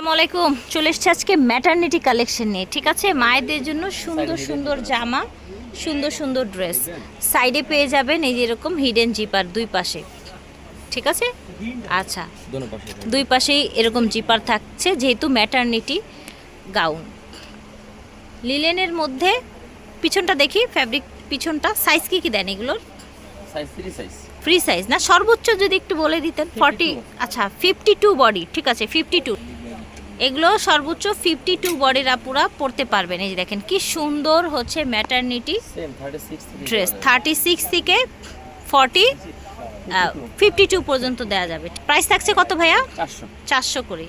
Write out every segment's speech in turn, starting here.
আসসালামাইকুম চলে এসছে আজকে ম্যাটার্নিটি কালেকশন নিয়ে ঠিক আছে? মায়েদের জন্য সুন্দর সুন্দর জামা সুন্দর সুন্দর ড্রেস সাইডে পেয়ে যাবেন এই যে এরকম হিডেন জিপার দুই পাশে ঠিক আছে? আচ্ছা দুই পাশেই এরকম জিপার থাকছে যেহেতু ম্যাটার্নিটি গাউন লিলেনের মধ্যে পিছনটা দেখি ফ্যাব্রিক পিছনটা। সাইজ কি কি দেন এগুলোর? ফ্রি সাইজ না? সর্বোচ্চ যদি একটু বলে দিতেন ফর্টি আচ্ছা ফিফটি টু বডি ঠিক আছে ফিফটি টু এগুলো সর্বোচ্চ ফিফটি টু বডির আপুরা পড়তে পারবেন। এই যে দেখেন কি সুন্দর হচ্ছে ম্যাটারনিটি ড্রেস থার্টি সিক্স থেকে ফর্টি ফিফটি টু পর্যন্ত দেওয়া যাবে। প্রাইস থাকছে কত ভাইয়া? 400 চারশো করে।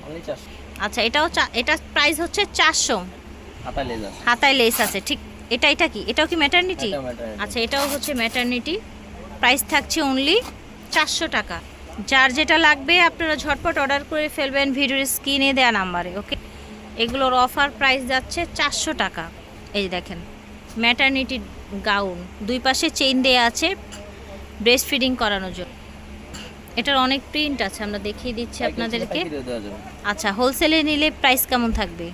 আচ্ছা এটাও এটা প্রাইস হচ্ছে চারশো। হাতায় লেস আছে। ঠিক। এটা এটা কি? এটাও কি ম্যাটারনিটি আচ্ছা এটাও হচ্ছে ম্যাটারনিটি প্রাইস থাকছে অনলি চারশো টাকা। যার যেটা লাগবে আপনারা ঝটপট অর্ডার করে ফেলবেন ভিডিওর স্ক্রিনে দেওয়া নাম্বারে ওকে? এগুলোর অফার প্রাইস যাচ্ছে চারশো টাকা। এই দেখেন ম্যাটারনিটি গাউন দুই পাশে চেইন দেয়া আছে ব্রেস্ট ফিডিং করানোর জন্য। এটার অনেক প্রিন্ট আছে আমরা দেখিয়ে দিচ্ছি আপনাদেরকে। দেওয়া আচ্ছা হোলসেলে নিলে প্রাইস কেমন থাকবে?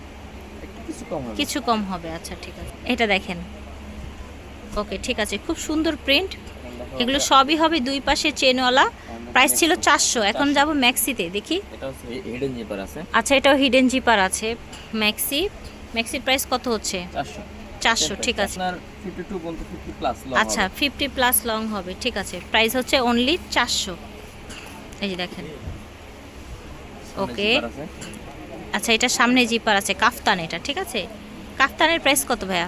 কিছু কম হবে। আচ্ছা ঠিক আছে। এটা দেখেন। ওকে ঠিক আছে খুব সুন্দর প্রিন্ট এগুলো সবই হবে দুই পাশে চেনওয়ালা প্রাইস ছিল চারশো এখন যাব ম্যাক্সিতে দেখি। আচ্ছা এটাও হিডেন জিপার আছে ম্যাক্সি ম্যাক্সির প্রাইস কত হচ্ছে? চারশো। ঠিক আছে। আপনার 52 পর্যন্ত 50 প্লাস লং আচ্ছা ফিফটি প্লাস লং হবে ঠিক আছে। প্রাইস হচ্ছে অনলি চারশো। এই যে দেখেন। ওকে আচ্ছা এটা সামনে জিপার আছে কাফতান এটা ঠিক আছে? কাফতানের প্রাইস কত ভাইয়া?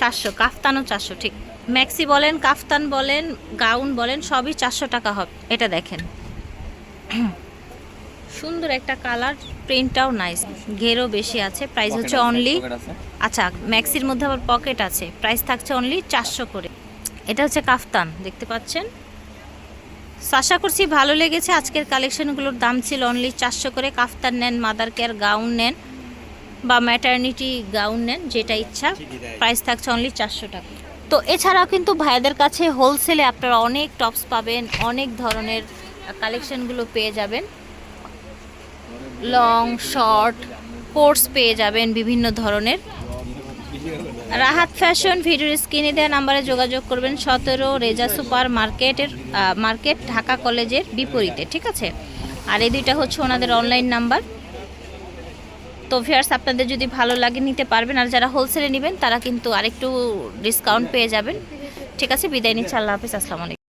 চারশো কাফতানও চারশো ঠিক। ম্যাক্সি বলেন কাফতান বলেন গাউন বলেন সবই চারশো টাকা হবে। এটা দেখেন। সুন্দর একটা কালার প্রিন্টটাও নাইস ঘেরও বেশি আছে প্রাইস হচ্ছে অনলি আচ্ছা ম্যাক্সির মধ্যে আবার পকেট আছে। প্রাইস থাকছে অনলি চারশো করে। এটা হচ্ছে কাফতান দেখতে পাচ্ছেন? আশা করছি ভালো লেগেছে। আজকের কালেকশনগুলোর দাম ছিল অনলি চারশো করে। কাফতান নেন মাদার কেয়ার গাউন নেন বা ম্যাটার্নিটি গাউন নেন যেটা ইচ্ছা। প্রাইস থাকছে অনলি চারশো টাকা। তো এছাড়াও কিন্তু ভাইয়াদের কাছে হোলসেলে আপনারা অনেক টপস পাবেন, অনেক ধরনের কালেকশনগুলো পেয়ে যাবেন। লং শর্ট কোর্স পেয়ে যাবেন বিভিন্ন ধরনের। রাহাত ফ্যাশন ভিডিওর স্ক্রিনে দেওয়া নাম্বারে যোগাযোগ করবেন। সতেরো রেজা সুপার মার্কেটের মার্কেট ঢাকা কলেজের বিপরীতে, ঠিক আছে? আর এই দুইটা হচ্ছে ওনাদের অনলাইন নাম্বার তো ভিয়ার্স আপনাদের যদি ভালো লাগে নিতে পারবেন, আর যারা হোলসেলে নেবেন, তারা কিন্তু আরেকটু ডিসকাউন্ট পেয়ে যাবেন। ঠিক আছে, বিদায় নিচ্ছি, আল্লাহ হাফিজ, আসসালামু আলাইকুম।